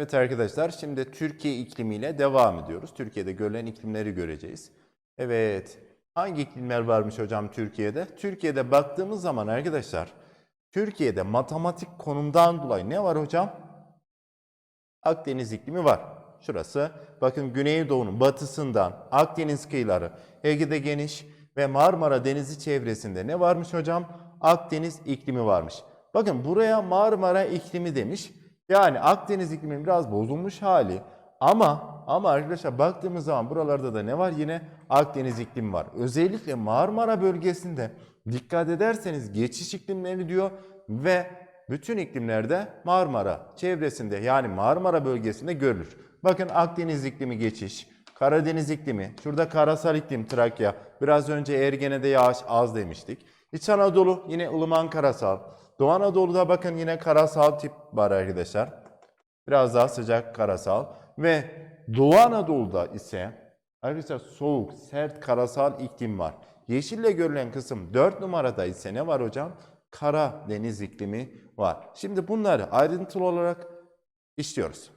Evet arkadaşlar şimdi Türkiye iklimiyle devam ediyoruz. Türkiye'de görülen iklimleri göreceğiz. Evet hangi iklimler varmış hocam Türkiye'de? Türkiye'de baktığımız zaman arkadaşlar Türkiye'de matematik konumdan dolayı ne var hocam? Akdeniz iklimi var. Şurası bakın Güneydoğu'nun batısından Akdeniz kıyıları Ege'de geniş ve Marmara Denizi çevresinde ne varmış hocam? Akdeniz iklimi varmış. Bakın buraya Marmara iklimi demiş. Yani Akdeniz ikliminin biraz bozulmuş hali. Ama ama arkadaşlar baktığımız zaman buralarda da ne var? Yine Akdeniz iklimi var. Özellikle Marmara bölgesinde dikkat ederseniz geçiş iklimleri diyor ve bütün iklimlerde Marmara çevresinde yani Marmara bölgesinde görülür. Bakın Akdeniz iklimi geçiş, Karadeniz iklimi, şurada karasal iklim Trakya, biraz önce Ergene'de yağış az demiştik. İç Anadolu yine ılıman karasal. Doğu Anadolu'da bakın yine karasal tip var arkadaşlar. Biraz daha sıcak karasal. Ve Doğu Anadolu'da ise arkadaşlar soğuk, sert karasal iklim var. Yeşille görülen kısım 4 numarada ise ne var hocam? Karadeniz iklimi var. Şimdi bunları ayrıntılı olarak işliyoruz.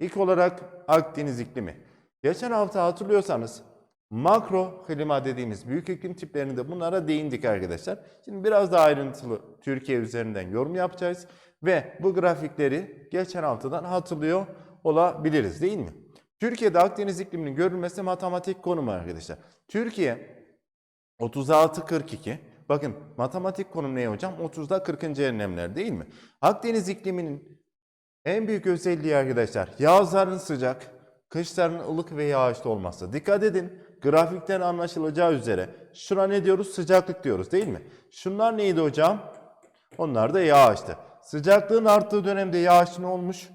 İlk olarak Akdeniz iklimi. Geçen hafta hatırlıyorsanız makro klima dediğimiz büyük iklim tiplerinde bunlara değindik arkadaşlar. Şimdi biraz daha ayrıntılı Türkiye üzerinden yorum yapacağız ve bu grafikleri geçen haftadan hatırlıyor olabiliriz değil mi? Türkiye'de Akdeniz ikliminin görülmesi matematik konumu arkadaşlar. Türkiye 36-42 Bakın matematik konum ne hocam? 30'da 40. enlemler değil mi? Akdeniz ikliminin en büyük özelliği arkadaşlar yazların sıcak, kışların ılık ve yağışlı olması. Dikkat edin grafikten anlaşılacağı üzere şuna ne diyoruz? Sıcaklık diyoruz değil mi? Şunlar neydi hocam? Onlar da yağıştı. Sıcaklığın arttığı dönemde yağış ne olmuş?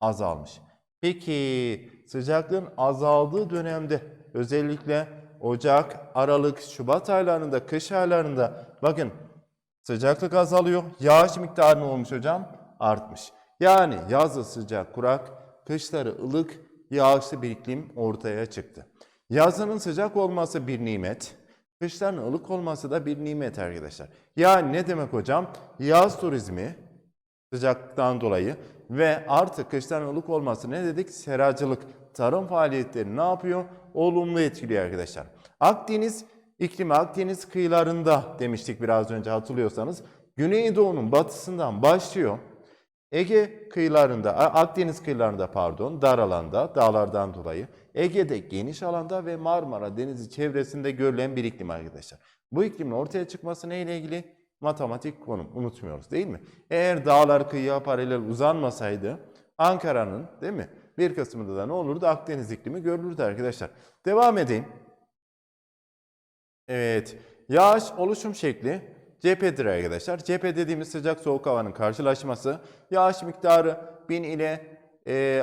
Azalmış. Peki sıcaklığın azaldığı dönemde özellikle Ocak, Aralık, Şubat aylarında, kış aylarında bakın sıcaklık azalıyor. Yağış miktarı ne olmuş hocam? Artmış. Yani yazı sıcak, kurak, kışları ılık, yağışlı bir iklim ortaya çıktı. Yazının sıcak olması bir nimet, kışların ılık olması da bir nimet arkadaşlar. Yani ne demek hocam? Yaz turizmi sıcaklıktan dolayı ve artık kışların ılık olması ne dedik? Seracılık, tarım faaliyetleri ne yapıyor? Olumlu etkiliyor arkadaşlar. Akdeniz iklimi Akdeniz kıyılarında demiştik biraz önce hatırlıyorsanız. Güneydoğu'nun batısından başlıyor. Ege kıyılarında, Akdeniz kıyılarında pardon, dar alanda, dağlardan dolayı. Ege'de geniş alanda ve Marmara Denizi çevresinde görülen bir iklim arkadaşlar. Bu iklimin ortaya çıkması neyle ilgili? Matematik konum. Unutmuyoruz değil mi? Eğer dağlar kıyıya paralel uzanmasaydı Ankara'nın değil mi? Bir kısmında da ne olurdu? Akdeniz iklimi görülürdü arkadaşlar. Devam edeyim. Evet. Yağış oluşum şekli cephedir arkadaşlar. Cephe dediğimiz sıcak soğuk havanın karşılaşması. Yağış miktarı 1000 ile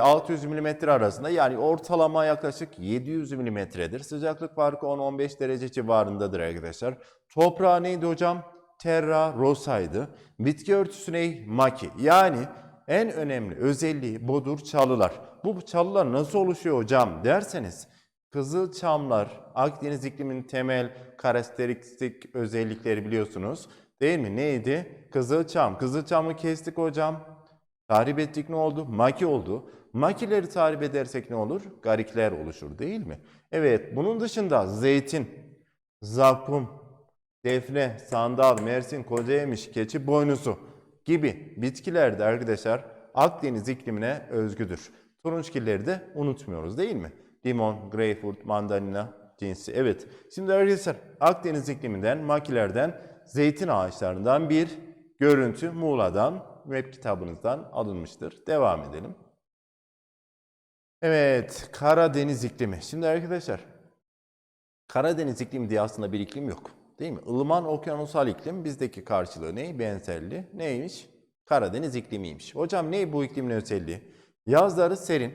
600 mm arasında yani ortalama yaklaşık 700 mm'dir. Sıcaklık farkı 10-15 derece civarındadır arkadaşlar. Toprağı neydi hocam? Terra rosaydı. Bitki örtüsü ne? Maki. Yani en önemli özelliği budur çalılar. Bu çalılar nasıl oluşuyor hocam derseniz Kızılçamlar Akdeniz ikliminin temel karakteristik özellikleri biliyorsunuz. Değil mi? Neydi? Kızılçam. Kızılçamı kestik hocam. Tahrip ettik ne oldu? Maki oldu. Makileri tahrip edersek ne olur? Garikler oluşur değil mi? Evet bunun dışında zeytin, zakkum, defne, sandal, mersin, kocayemiş, keçi boynuzu gibi bitkiler de arkadaşlar Akdeniz iklimine özgüdür. Turunçgilleri de unutmuyoruz değil mi? Limon, greyfurt, mandalina cinsi. Evet. Şimdi arkadaşlar Akdeniz ikliminden, makilerden, zeytin ağaçlarından bir görüntü Muğla'dan web kitabınızdan alınmıştır. Devam edelim. Evet, Karadeniz iklimi. Şimdi arkadaşlar Karadeniz iklimi diye aslında bir iklim yok. Değil mi? Ilıman okyanusal iklim bizdeki karşılığı ne? Benzerli. Neymiş? Karadeniz iklimiymiş. Hocam ne bu iklimin özelliği? Yazları serin,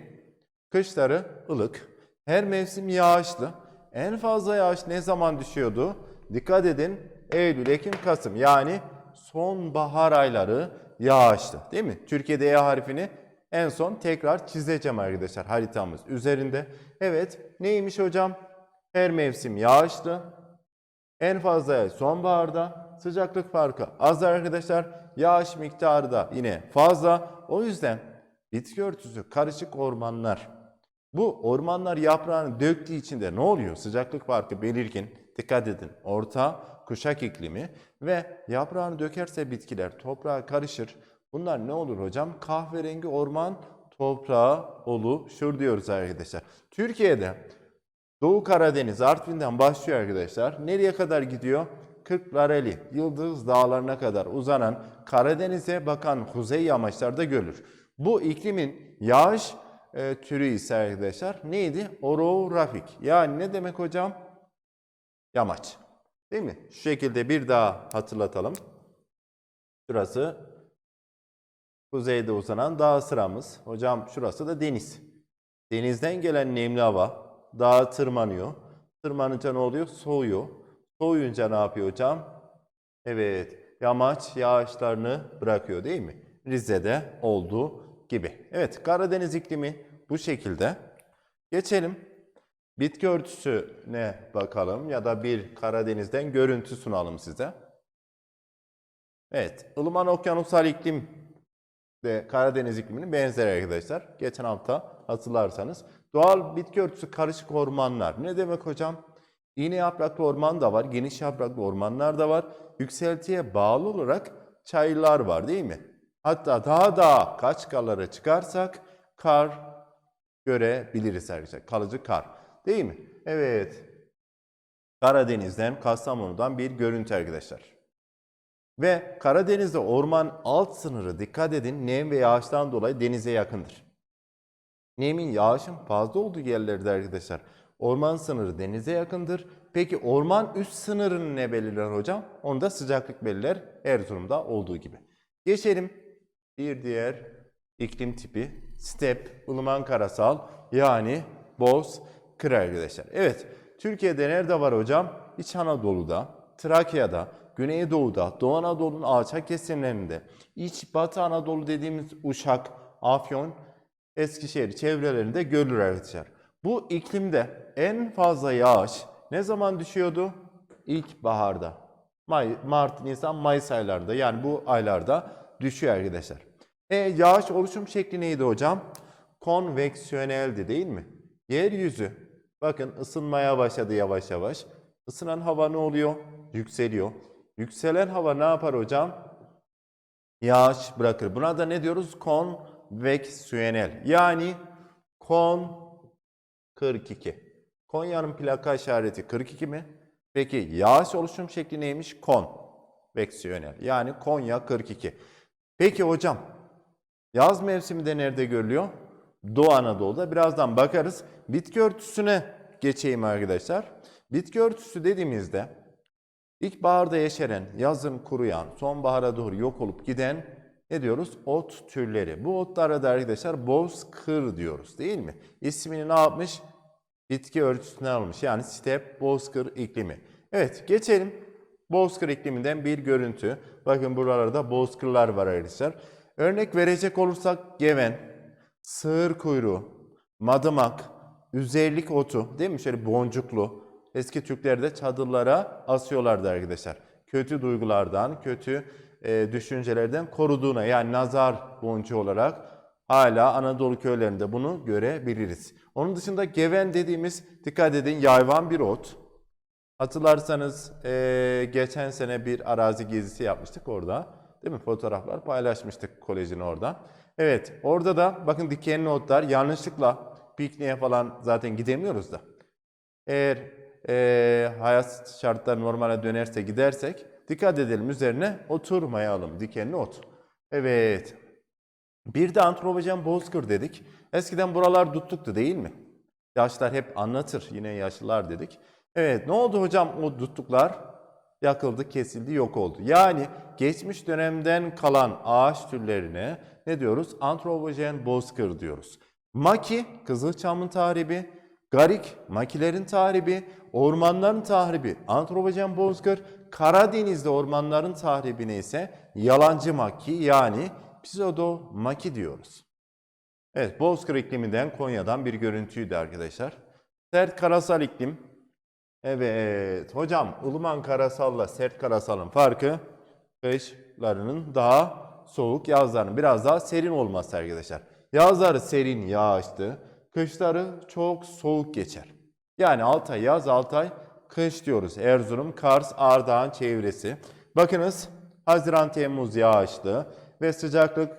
kışları ılık, her mevsim yağışlı. En fazla yağış ne zaman düşüyordu? Dikkat edin Eylül, Ekim, Kasım yani sonbahar ayları yağışlı değil mi? Türkiye'de E harfini en son tekrar çizeceğim arkadaşlar haritamız üzerinde. Evet neymiş hocam? Her mevsim yağışlı. En fazla sonbaharda. Sıcaklık farkı az arkadaşlar. Yağış miktarı da yine fazla. O yüzden bitki örtüsü karışık ormanlar. Bu ormanlar yaprağını döktüğü için de ne oluyor? Sıcaklık farkı belirgin. Dikkat edin. Orta kuşak iklimi ve yaprağını dökerse bitkiler toprağa karışır. Bunlar ne olur hocam? Kahverengi orman toprağı oluşur diyoruz arkadaşlar. Türkiye'de Doğu Karadeniz, Artvin'den başlıyor arkadaşlar. Nereye kadar gidiyor? Kırklareli, Yıldız Dağları'na kadar uzanan Karadeniz'e bakan kuzey yamaçlarda görülür. Bu iklimin yağış e, türü ise arkadaşlar neydi? Orografik. Yani ne demek hocam? Yamaç. Değil mi? Şu şekilde bir daha hatırlatalım. Şurası kuzeyde uzanan dağ sıramız. Hocam şurası da deniz. Denizden gelen nemli hava dağa tırmanıyor. Tırmanınca ne oluyor? Soğuyor. Soğuyunca ne yapıyor hocam? Evet, yamaç yağışlarını bırakıyor değil mi? Rize'de olduğu gibi. Evet, Karadeniz iklimi bu şekilde. Geçelim. Bitki örtüsüne bakalım ya da bir Karadeniz'den görüntü sunalım size. Evet, ılıman okyanusal iklim de Karadeniz ikliminin benzeri arkadaşlar. Geçen hafta hatırlarsanız. Doğal bitki örtüsü karışık ormanlar. Ne demek hocam? İğne yapraklı orman da var, geniş yapraklı ormanlar da var. Yükseltiye bağlı olarak çayırlar var değil mi? Hatta daha da kaçkalara çıkarsak kar görebiliriz arkadaşlar. Kalıcı kar. Değil mi? Evet. Karadeniz'den, Kastamonu'dan bir görüntü arkadaşlar. Ve Karadeniz'de orman alt sınırı dikkat edin nem ve yağıştan dolayı denize yakındır. Nemin yağışın fazla olduğu yerlerde arkadaşlar orman sınırı denize yakındır. Peki orman üst sınırını ne belirler hocam? Onu da sıcaklık belirler Erzurum'da olduğu gibi. Geçelim bir diğer iklim tipi step, ılıman karasal yani boz kır arkadaşlar. Evet Türkiye'de nerede var hocam? İç Anadolu'da, Trakya'da, Güneydoğu'da, Doğu Anadolu'nun alçak kesimlerinde, İç Batı Anadolu dediğimiz Uşak, Afyon, Eskişehir çevrelerinde görülür arkadaşlar. Bu iklimde en fazla yağış ne zaman düşüyordu? İlkbaharda. May, Mart, Nisan, Mayıs aylarında yani bu aylarda düşüyor arkadaşlar. E, yağış oluşum şekli neydi hocam? Konveksiyoneldi değil mi? Yeryüzü bakın ısınmaya başladı yavaş yavaş. Isınan hava ne oluyor? Yükseliyor. Yükselen hava ne yapar hocam? Yağış bırakır. Buna da ne diyoruz? Konveksiyonel. Yani kon 42. Konya'nın plaka işareti 42 mi? Peki yağış oluşum şekli neymiş? Konveksiyonel. Yani Konya 42. Peki hocam yaz mevsiminde nerede görülüyor? Doğu Anadolu'da. Birazdan bakarız. Bitki örtüsüne geçeyim arkadaşlar. Bitki örtüsü dediğimizde İlkbaharda yeşeren, yazın kuruyan, sonbahara doğru yok olup giden ne diyoruz? Ot türleri. Bu otlara da arkadaşlar bozkır diyoruz değil mi? İsmini ne yapmış? Bitki örtüsüne almış. Yani step bozkır iklimi. Evet geçelim. Bozkır ikliminden bir görüntü. Bakın buralarda bozkırlar var arkadaşlar. Örnek verecek olursak geven, sığır kuyruğu, madımak, üzerlik otu değil mi? Şöyle boncuklu, Eski Türklerde çadırlara asıyorlardı arkadaşlar. Kötü duygulardan, kötü e, düşüncelerden koruduğuna yani nazar boncuğu olarak hala Anadolu köylerinde bunu görebiliriz. Onun dışında geven dediğimiz dikkat edin yayvan bir ot. Hatırlarsanız e, geçen sene bir arazi gezisi yapmıştık orada. Değil mi? Fotoğraflar paylaşmıştık kolejin orada. Evet orada da bakın dikenli otlar yanlışlıkla pikniğe falan zaten gidemiyoruz da. Eğer e, hayat şartları normale dönerse gidersek dikkat edelim üzerine oturmayalım dikenli ot. Evet. Bir de antropojen bozkır dedik. Eskiden buralar dutluktu değil mi? Yaşlar hep anlatır yine yaşlılar dedik. Evet ne oldu hocam o dutluklar? Yakıldı, kesildi, yok oldu. Yani geçmiş dönemden kalan ağaç türlerine ne diyoruz? Antropojen bozkır diyoruz. Maki, Kızılçam'ın tahribi, Garik, makilerin tahribi, ormanların tahribi, antropojen bozkır, Karadeniz'de ormanların tahribine ise yalancı maki yani pseudo maki diyoruz. Evet, bozkır ikliminden Konya'dan bir görüntüydü arkadaşlar. Sert karasal iklim. Evet, hocam ılıman karasalla sert karasalın farkı kışlarının daha soğuk, yazlarının biraz daha serin olması arkadaşlar. Yazları serin, yağışlı, kışları çok soğuk geçer. Yani Altay yaz, Altay kış diyoruz. Erzurum, Kars, Ardahan çevresi. Bakınız Haziran, Temmuz yağışlı ve sıcaklık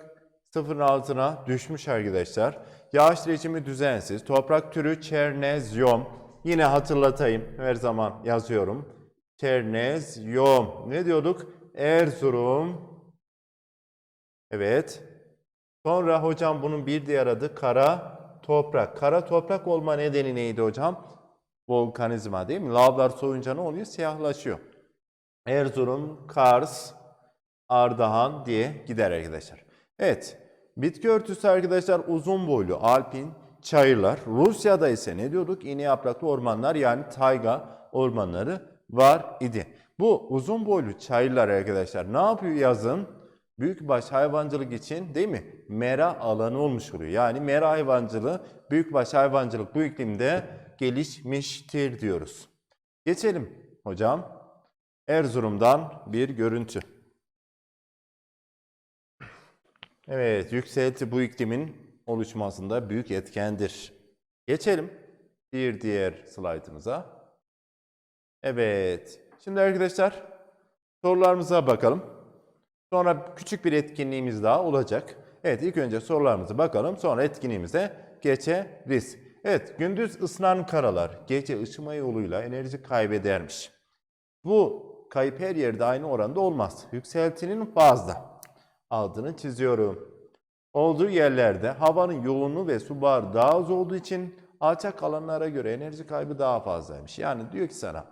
sıfırın altına düşmüş arkadaşlar. Yağış rejimi düzensiz. Toprak türü çernezyum. Yine hatırlatayım. Her zaman yazıyorum. Çernezyum. Ne diyorduk? Erzurum. Evet. Sonra hocam bunun bir diğer adı kara toprak. Kara toprak olma nedeni neydi hocam? Volkanizma değil mi? Lavlar soğuyunca ne oluyor? Siyahlaşıyor. Erzurum, Kars, Ardahan diye gider arkadaşlar. Evet. Bitki örtüsü arkadaşlar uzun boylu alpin çayırlar. Rusya'da ise ne diyorduk? İğne yapraklı ormanlar yani tayga ormanları var idi. Bu uzun boylu çayırlar arkadaşlar ne yapıyor yazın? Büyükbaş hayvancılık için değil mi? Mera alanı olmuş oluyor. Yani mera hayvancılığı, büyükbaş hayvancılık bu iklimde gelişmiştir diyoruz. Geçelim hocam. Erzurum'dan bir görüntü. Evet, yükselti bu iklimin oluşmasında büyük etkendir. Geçelim bir diğer slaytımıza. Evet, şimdi arkadaşlar sorularımıza bakalım. Sonra küçük bir etkinliğimiz daha olacak. Evet, ilk önce sorularımıza bakalım, sonra etkinliğimize geçeriz. Evet, gündüz ısınan karalar gece ışıma yoluyla enerji kaybedermiş. Bu kayıp her yerde aynı oranda olmaz. Yükseltinin fazla. Altını çiziyorum. Olduğu yerlerde havanın yoğunluğu ve su buharı daha az olduğu için alçak alanlara göre enerji kaybı daha fazlaymış. Yani diyor ki sana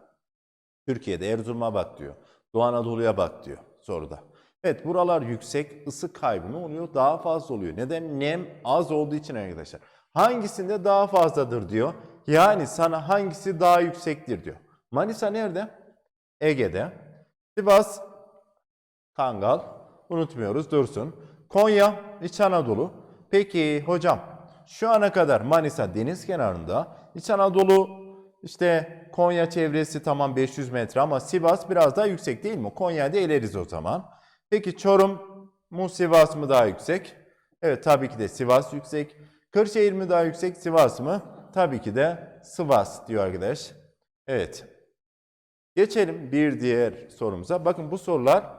Türkiye'de Erzurum'a bak diyor. Doğu Anadolu'ya bak diyor soruda. Evet buralar yüksek, ısı kaybı ne oluyor? Daha fazla oluyor. Neden? Nem az olduğu için arkadaşlar. Hangisinde daha fazladır diyor. Yani sana hangisi daha yüksektir diyor. Manisa nerede? Ege'de. Sivas, Kangal, unutmuyoruz dursun. Konya, İç Anadolu. Peki hocam şu ana kadar Manisa deniz kenarında. İç Anadolu işte Konya çevresi tamam 500 metre ama Sivas biraz daha yüksek değil mi? Konya'da eleriz o zaman. Peki Çorum mu Sivas mı daha yüksek? Evet tabii ki de Sivas yüksek. Kırşehir mi daha yüksek Sivas mı? Tabii ki de Sivas diyor arkadaş. Evet. Geçelim bir diğer sorumuza. Bakın bu sorular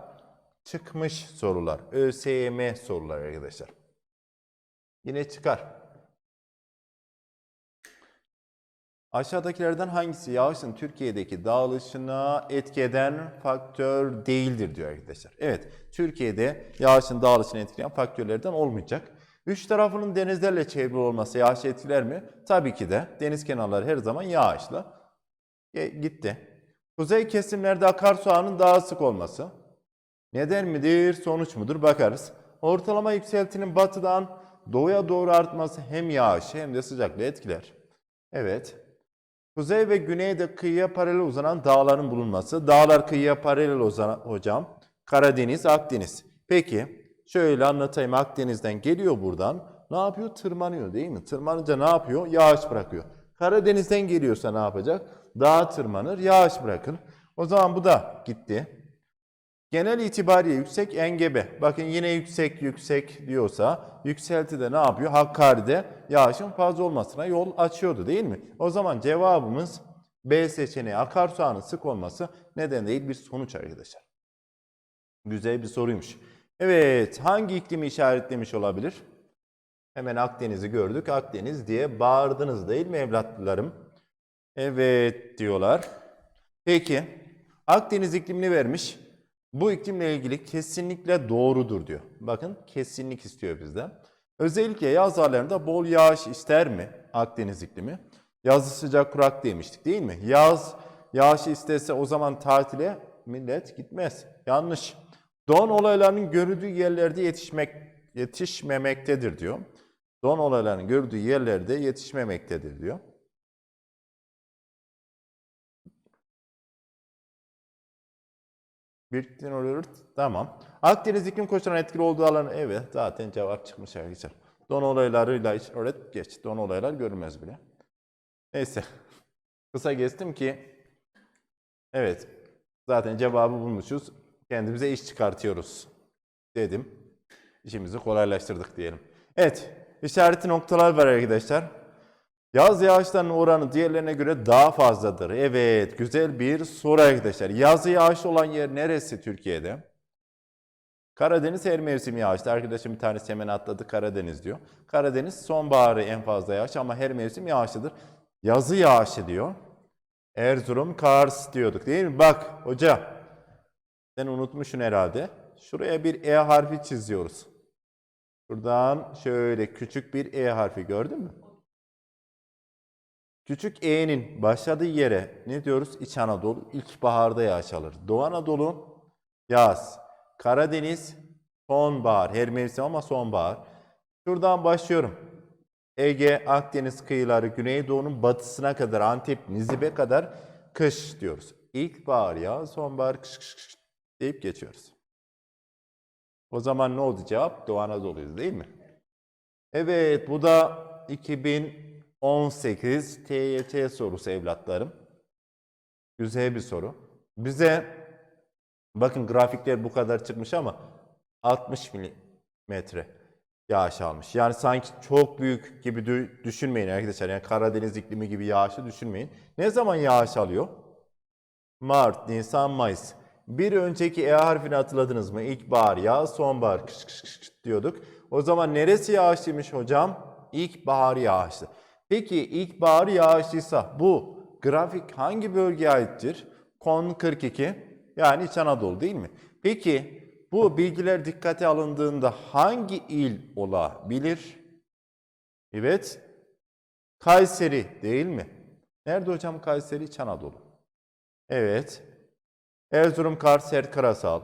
çıkmış sorular. ÖSYM sorular arkadaşlar. Yine çıkar. Aşağıdakilerden hangisi yağışın Türkiye'deki dağılışına etki eden faktör değildir diyor arkadaşlar. Evet, Türkiye'de yağışın dağılışını etkileyen faktörlerden olmayacak. Üç tarafının denizlerle çevrili olması yağışı etkiler mi? Tabii ki de. Deniz kenarları her zaman yağışlı. E, gitti. Kuzey kesimlerde akarsu ağının daha sık olması. Neden midir, sonuç mudur bakarız. Ortalama yükseltinin batıdan doğuya doğru artması hem yağışı hem de sıcaklığı etkiler. Evet. Kuzey ve güneyde kıyıya paralel uzanan dağların bulunması. Dağlar kıyıya paralel uzanan hocam. Karadeniz, Akdeniz. Peki şöyle anlatayım. Akdeniz'den geliyor buradan. Ne yapıyor? Tırmanıyor değil mi? Tırmanınca ne yapıyor? Yağış bırakıyor. Karadeniz'den geliyorsa ne yapacak? Dağa tırmanır, yağış bırakır. O zaman bu da gitti. Genel itibariyle yüksek engebe. Bakın yine yüksek yüksek diyorsa yükselti de ne yapıyor? Hakkari'de yağışın fazla olmasına yol açıyordu değil mi? O zaman cevabımız B seçeneği akarsu ağının sık olması neden değil bir sonuç arkadaşlar. Güzel bir soruymuş. Evet hangi iklimi işaretlemiş olabilir? Hemen Akdeniz'i gördük. Akdeniz diye bağırdınız değil mi evlatlarım? Evet diyorlar. Peki Akdeniz iklimini vermiş. Bu iklimle ilgili kesinlikle doğrudur diyor. Bakın kesinlik istiyor bizden. Özellikle yaz aylarında bol yağış ister mi Akdeniz iklimi? Yazı sıcak kurak demiştik değil mi? Yaz yağış istese o zaman tatile millet gitmez. Yanlış. Don olaylarının görüldüğü yerlerde yetişmek yetişmemektedir diyor. Don olaylarının görüldüğü yerlerde yetişmemektedir diyor. Birlikten oluyor. Tamam. Akdeniz iklim koşullarına etkili olduğu alan evet zaten cevap çıkmış arkadaşlar. Don olaylarıyla hiç öğret geç. Don olaylar görünmez bile. Neyse. Kısa geçtim ki evet zaten cevabı bulmuşuz. Kendimize iş çıkartıyoruz dedim. İşimizi kolaylaştırdık diyelim. Evet işareti noktalar var arkadaşlar. Yaz yağışlarının oranı diğerlerine göre daha fazladır. Evet, güzel bir soru arkadaşlar. Yaz yağışlı olan yer neresi Türkiye'de? Karadeniz her mevsim yağışlı. Arkadaşım bir tanesi hemen atladı Karadeniz diyor. Karadeniz sonbaharı en fazla yağış ama her mevsim yağışlıdır. Yazı yağışı diyor. Erzurum, Kars diyorduk değil mi? Bak hoca sen unutmuşsun herhalde. Şuraya bir E harfi çiziyoruz. Buradan şöyle küçük bir E harfi gördün mü? Küçük E'nin başladığı yere ne diyoruz? İç Anadolu ilkbaharda yağış alır. Doğu Anadolu yaz. Karadeniz sonbahar. Her mevsim ama sonbahar. Şuradan başlıyorum. Ege, Akdeniz kıyıları, Güneydoğu'nun batısına kadar, Antep, Nizip'e kadar kış diyoruz. İlkbahar ya, sonbahar kış kış kış deyip geçiyoruz. O zaman ne oldu cevap? Doğu Anadolu'yuz değil mi? Evet, bu da 2018 TYT sorusu evlatlarım. Güzel bir soru. Bize bakın grafikler bu kadar çıkmış ama 60 milimetre yağış almış. Yani sanki çok büyük gibi dü- düşünmeyin arkadaşlar. Yani Karadeniz iklimi gibi yağışı düşünmeyin. Ne zaman yağış alıyor? Mart, Nisan, Mayıs. Bir önceki E harfini hatırladınız mı? İlkbahar, yağ, sonbahar kış kış kış diyorduk. O zaman neresi yağışlıymış hocam? İlkbahar yağışlı. Peki ilkbahar yağışlıysa bu grafik hangi bölgeye aittir? Kon 42 yani İç Anadolu değil mi? Peki bu bilgiler dikkate alındığında hangi il olabilir? Evet. Kayseri değil mi? Nerede hocam Kayseri? İç Anadolu. Evet. Erzurum, Kars, Sert Karasal.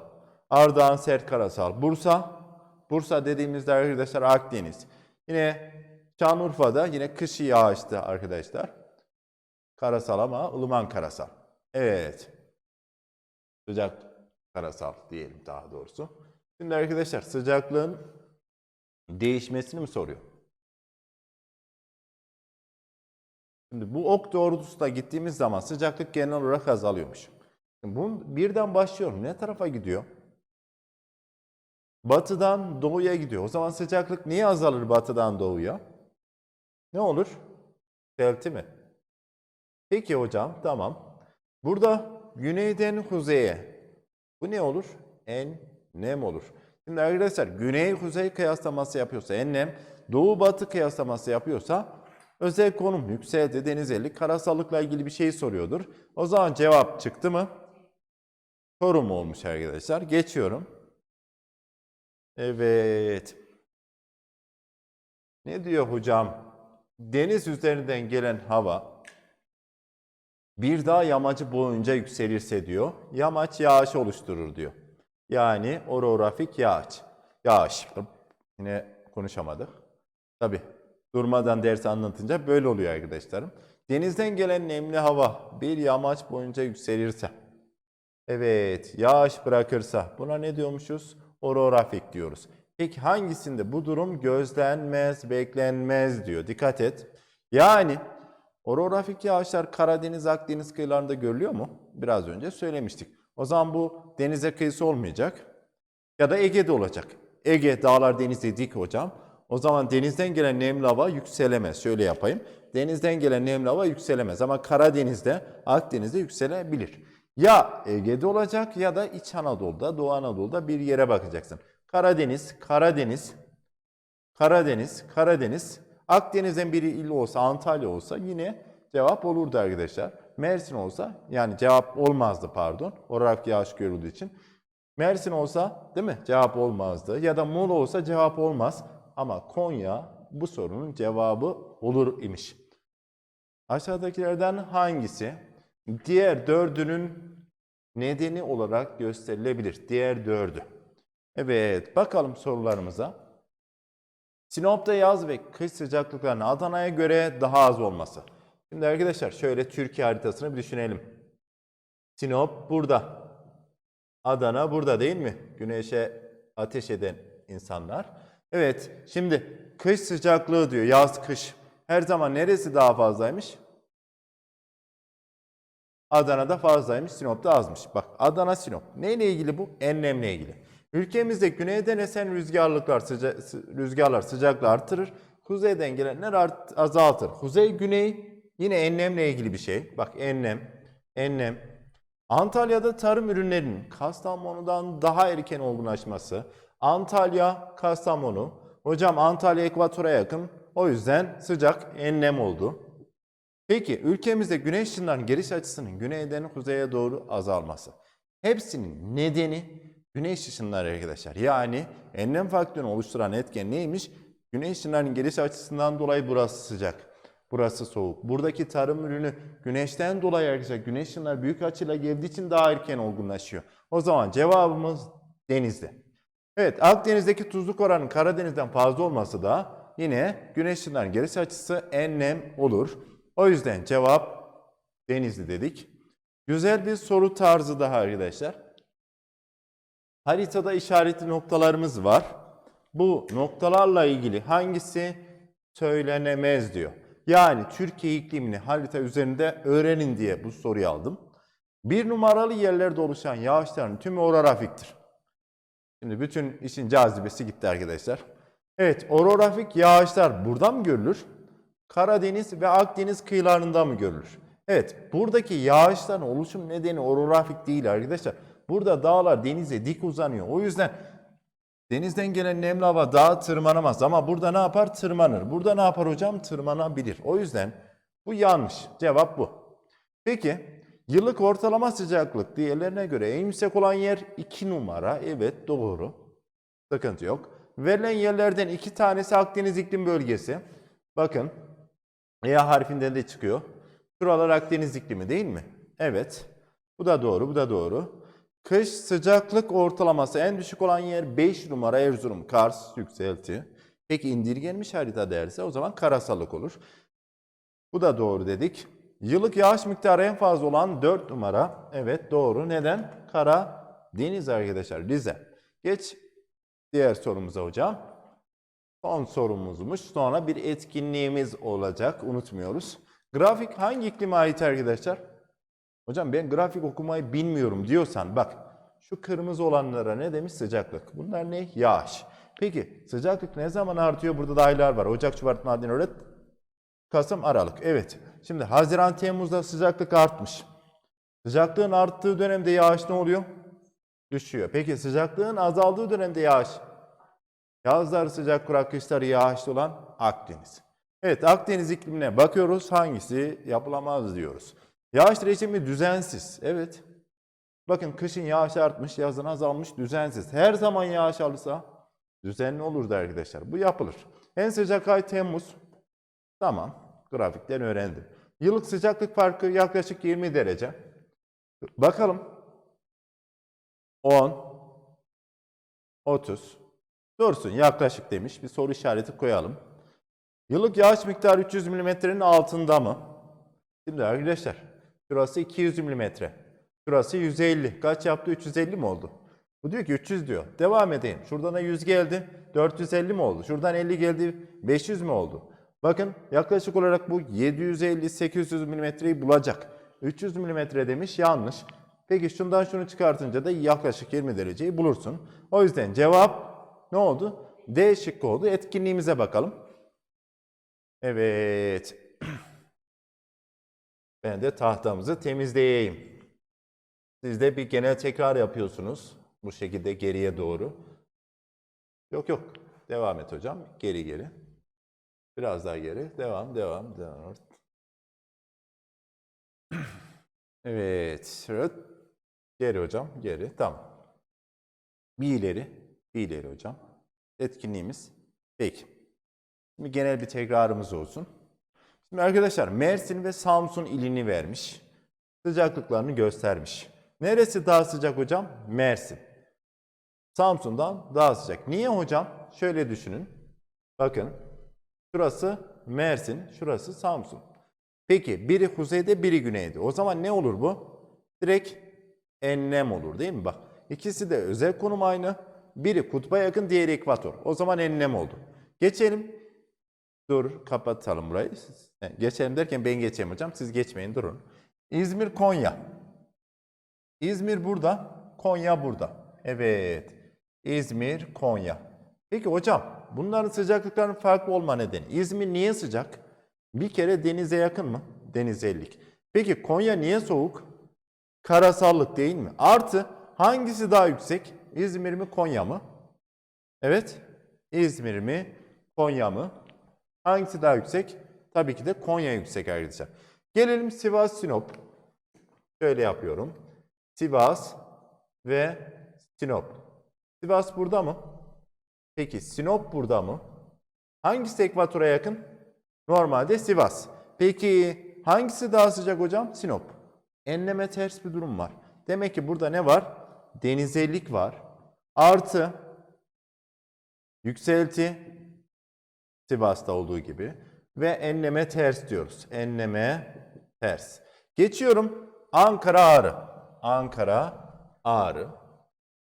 Ardahan, Sert Karasal. Bursa. Bursa dediğimizde arkadaşlar Akdeniz. Yine Şanlıurfa'da yine kışı yağıştı arkadaşlar. Karasal ama ılıman karasal. Evet. Sıcak karasal diyelim daha doğrusu. Şimdi arkadaşlar sıcaklığın değişmesini mi soruyor? Şimdi bu ok doğrultusunda gittiğimiz zaman sıcaklık genel olarak azalıyormuş. Bunun birden başlıyorum. Ne tarafa gidiyor? Batıdan doğuya gidiyor. O zaman sıcaklık niye azalır batıdan doğuya? Ne olur? Delti mi? Peki hocam tamam. Burada güneyden kuzeye bu ne olur? En nem olur. Şimdi arkadaşlar güney kuzey kıyaslaması yapıyorsa enlem, doğu batı kıyaslaması yapıyorsa özel konum yükseldi denizellik karasallıkla ilgili bir şey soruyordur. O zaman cevap çıktı mı? Soru mu olmuş arkadaşlar? Geçiyorum. Evet. Ne diyor hocam? Deniz üzerinden gelen hava bir dağ yamacı boyunca yükselirse diyor, yamaç yağış oluşturur diyor. Yani orografik yağış. Yağış. Yine konuşamadık. Tabi durmadan ders anlatınca böyle oluyor arkadaşlarım. Denizden gelen nemli hava bir yamaç boyunca yükselirse, evet yağış bırakırsa buna ne diyormuşuz? Orografik diyoruz. Peki hangisinde bu durum gözlenmez, beklenmez diyor. Dikkat et. Yani orografik yağışlar Karadeniz, Akdeniz kıyılarında görülüyor mu? Biraz önce söylemiştik. O zaman bu denize kıyısı olmayacak. Ya da Ege'de olacak. Ege, dağlar, deniz dedik hocam. O zaman denizden gelen nemli hava yükselemez. Şöyle yapayım. Denizden gelen nemli hava yükselemez. Ama Karadeniz'de, Akdeniz'de yükselebilir. Ya Ege'de olacak ya da İç Anadolu'da, Doğu Anadolu'da bir yere bakacaksın. Karadeniz, Karadeniz, Karadeniz, Karadeniz. Akdeniz'den biri il olsa, Antalya olsa yine cevap olurdu arkadaşlar. Mersin olsa, yani cevap olmazdı pardon. Olarak yağış görüldüğü için. Mersin olsa değil mi? Cevap olmazdı. Ya da Muğla olsa cevap olmaz. Ama Konya bu sorunun cevabı olur imiş. Aşağıdakilerden hangisi diğer dördünün nedeni olarak gösterilebilir? Diğer dördü. Evet, bakalım sorularımıza. Sinop'ta yaz ve kış sıcaklıklarının Adana'ya göre daha az olması. Şimdi arkadaşlar şöyle Türkiye haritasını bir düşünelim. Sinop burada. Adana burada değil mi? Güneşe ateş eden insanlar. Evet, şimdi kış sıcaklığı diyor, yaz kış. Her zaman neresi daha fazlaymış? Adana'da fazlaymış, Sinop'ta azmış. Bak Adana, Sinop. Neyle ilgili bu? Enlemle ilgili. Ülkemizde güneyden esen rüzgarlıklar, sıca, sı- rüzgarlar sıcaklığı artırır. Kuzeyden gelenler art, azaltır. Kuzey güney yine enlemle ilgili bir şey. Bak enlem, enlem. Antalya'da tarım ürünlerinin Kastamonu'dan daha erken olgunlaşması. Antalya, Kastamonu. Hocam Antalya ekvatora yakın. O yüzden sıcak enlem oldu. Peki ülkemizde güneş ışınlarının geliş açısının güneyden kuzeye doğru azalması. Hepsinin nedeni güneş ışınları arkadaşlar. Yani enlem faktörünü oluşturan etken neymiş? Güneş ışınlarının geliş açısından dolayı burası sıcak. Burası soğuk. Buradaki tarım ürünü güneşten dolayı arkadaşlar güneş ışınları büyük açıyla geldiği için daha erken olgunlaşıyor. O zaman cevabımız denizde. Evet Akdeniz'deki tuzluk oranının Karadeniz'den fazla olması da yine güneş ışınlarının geliş açısı enlem olur. O yüzden cevap denizli dedik. Güzel bir soru tarzı daha arkadaşlar. Haritada işaretli noktalarımız var. Bu noktalarla ilgili hangisi söylenemez diyor. Yani Türkiye iklimini harita üzerinde öğrenin diye bu soruyu aldım. Bir numaralı yerlerde oluşan yağışların tümü orografiktir. Şimdi bütün işin cazibesi gitti arkadaşlar. Evet, orografik yağışlar buradan mı görülür? Karadeniz ve Akdeniz kıyılarında mı görülür? Evet, buradaki yağışların oluşum nedeni orografik değil arkadaşlar. Burada dağlar denize dik uzanıyor. O yüzden denizden gelen nemli hava dağa tırmanamaz. Ama burada ne yapar? Tırmanır. Burada ne yapar hocam? Tırmanabilir. O yüzden bu yanlış. Cevap bu. Peki, yıllık ortalama sıcaklık diğerlerine göre en yüksek olan yer 2 numara. Evet, doğru. Sıkıntı yok. Verilen yerlerden iki tanesi Akdeniz iklim bölgesi. Bakın, E harfinden de çıkıyor. Şuralar Akdeniz iklimi değil mi? Evet. Bu da doğru, bu da doğru. Kış sıcaklık ortalaması en düşük olan yer 5 numara Erzurum, Kars yükselti. Peki indirgenmiş harita derse o zaman karasalık olur. Bu da doğru dedik. Yıllık yağış miktarı en fazla olan 4 numara. Evet doğru. Neden? Kara deniz arkadaşlar Rize. Geç diğer sorumuza hocam. Son sorumuzmuş. Sonra bir etkinliğimiz olacak. Unutmuyoruz. Grafik hangi iklime ait arkadaşlar? Hocam ben grafik okumayı bilmiyorum diyorsan bak şu kırmızı olanlara ne demiş sıcaklık. Bunlar ne? Yağış. Peki sıcaklık ne zaman artıyor? Burada da aylar var. Ocak, Şubat, Mart, Nisan, Kasım, Aralık. Evet. Şimdi Haziran, Temmuz'da sıcaklık artmış. Sıcaklığın arttığı dönemde yağış ne oluyor? Düşüyor. Peki sıcaklığın azaldığı dönemde yağış? Yazlar sıcak, kurak, kışlar yağışlı olan Akdeniz. Evet Akdeniz iklimine bakıyoruz. Hangisi yapılamaz diyoruz. Yağış rejimi düzensiz. Evet. Bakın kışın yağış artmış, yazın azalmış, düzensiz. Her zaman yağış alırsa düzenli olurdu arkadaşlar. Bu yapılır. En sıcak ay Temmuz. Tamam. Grafikten öğrendim. Yıllık sıcaklık farkı yaklaşık 20 derece. Bakalım. 10 30 Dursun yaklaşık demiş. Bir soru işareti koyalım. Yıllık yağış miktarı 300 milimetrenin altında mı? Şimdi arkadaşlar şurası 200 milimetre. Şurası 150. Kaç yaptı? 350 mi oldu? Bu diyor ki 300 diyor. Devam edeyim. Şuradan da 100 geldi. 450 mi oldu? Şuradan 50 geldi. 500 mi oldu? Bakın yaklaşık olarak bu 750-800 milimetreyi bulacak. 300 milimetre demiş yanlış. Peki şundan şunu çıkartınca da yaklaşık 20 dereceyi bulursun. O yüzden cevap ne oldu? D şıkkı oldu. Etkinliğimize bakalım. Evet. Ben de tahtamızı temizleyeyim. Siz de bir genel tekrar yapıyorsunuz. Bu şekilde geriye doğru. Yok yok. Devam et hocam. Geri geri. Biraz daha geri. Devam, devam, devam. Evet. Geri hocam. Geri. Tamam. Bir ileri. Bir ileri hocam. Etkinliğimiz. Peki. Şimdi genel bir tekrarımız olsun. Şimdi arkadaşlar Mersin ve Samsun ilini vermiş. Sıcaklıklarını göstermiş. Neresi daha sıcak hocam? Mersin. Samsun'dan daha sıcak. Niye hocam? Şöyle düşünün. Bakın. Şurası Mersin, şurası Samsun. Peki biri kuzeyde, biri güneyde. O zaman ne olur bu? Direkt enlem olur değil mi? Bak ikisi de özel konum aynı. Biri kutba yakın, diğeri ekvator. O zaman enlem oldu. Geçelim. Dur kapatalım burayı. Geçelim derken ben geçeyim hocam. Siz geçmeyin durun. İzmir, Konya. İzmir burada, Konya burada. Evet. İzmir, Konya. Peki hocam bunların sıcaklıklarının farklı olma nedeni. İzmir niye sıcak? Bir kere denize yakın mı? Denizellik. Peki Konya niye soğuk? Karasallık değil mi? Artı hangisi daha yüksek? İzmir mi Konya mı? Evet. İzmir mi Konya mı? Hangisi daha yüksek? Tabii ki de Konya yüksek arkadaşlar. Gelelim Sivas Sinop. Şöyle yapıyorum. Sivas ve Sinop. Sivas burada mı? Peki Sinop burada mı? Hangisi ekvatora yakın? Normalde Sivas. Peki hangisi daha sıcak hocam? Sinop. Enleme ters bir durum var. Demek ki burada ne var? Denizellik var. Artı yükselti Sivas'ta olduğu gibi ve enleme ters diyoruz. Enleme ters. Geçiyorum Ankara Ağrı. Ankara Ağrı.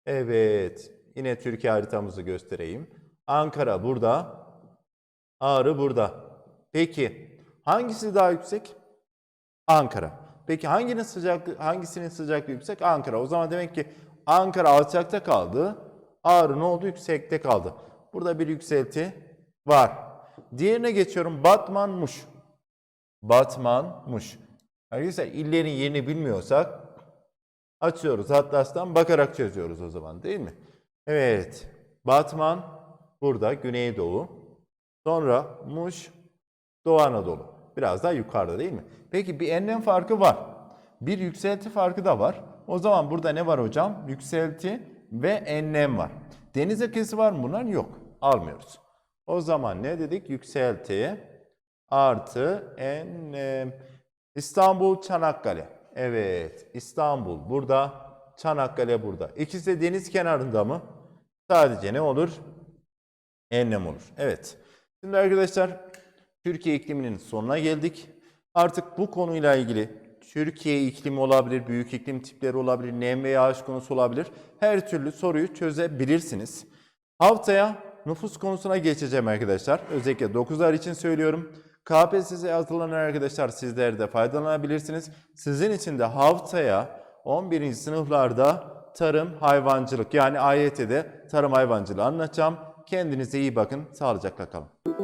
Evet. Yine Türkiye haritamızı göstereyim. Ankara burada. Ağrı burada. Peki hangisi daha yüksek? Ankara. Peki hanginin sıcaklığı hangisinin sıcaklığı yüksek? Ankara. O zaman demek ki Ankara alçakta kaldı. Ağrı ne oldu? Yüksekte kaldı. Burada bir yükselti var. Diğerine geçiyorum. Batman Muş. Batman Muş. Arkadaşlar illerin yerini bilmiyorsak açıyoruz. Atlas'tan bakarak çözüyoruz o zaman değil mi? Evet. Batman burada Güneydoğu. Sonra Muş Doğu Anadolu. Biraz daha yukarıda değil mi? Peki bir enlem farkı var. Bir yükselti farkı da var. O zaman burada ne var hocam? Yükselti ve enlem var. Deniz akısı var mı bunların? Yok. Almıyoruz. O zaman ne dedik? Yükselti artı enlem. İstanbul, Çanakkale. Evet, İstanbul burada, Çanakkale burada. İkisi de deniz kenarında mı? Sadece ne olur? Enlem olur. Evet. Şimdi arkadaşlar Türkiye ikliminin sonuna geldik. Artık bu konuyla ilgili Türkiye iklimi olabilir, büyük iklim tipleri olabilir, nem ve yağış konusu olabilir. Her türlü soruyu çözebilirsiniz. Haftaya nüfus konusuna geçeceğim arkadaşlar. Özellikle 9'lar için söylüyorum. KPSS'ye hazırlanan arkadaşlar sizler de faydalanabilirsiniz. Sizin için de haftaya 11. sınıflarda tarım, hayvancılık yani AYT'de tarım hayvancılığı anlatacağım. Kendinize iyi bakın, sağlıcakla kalın.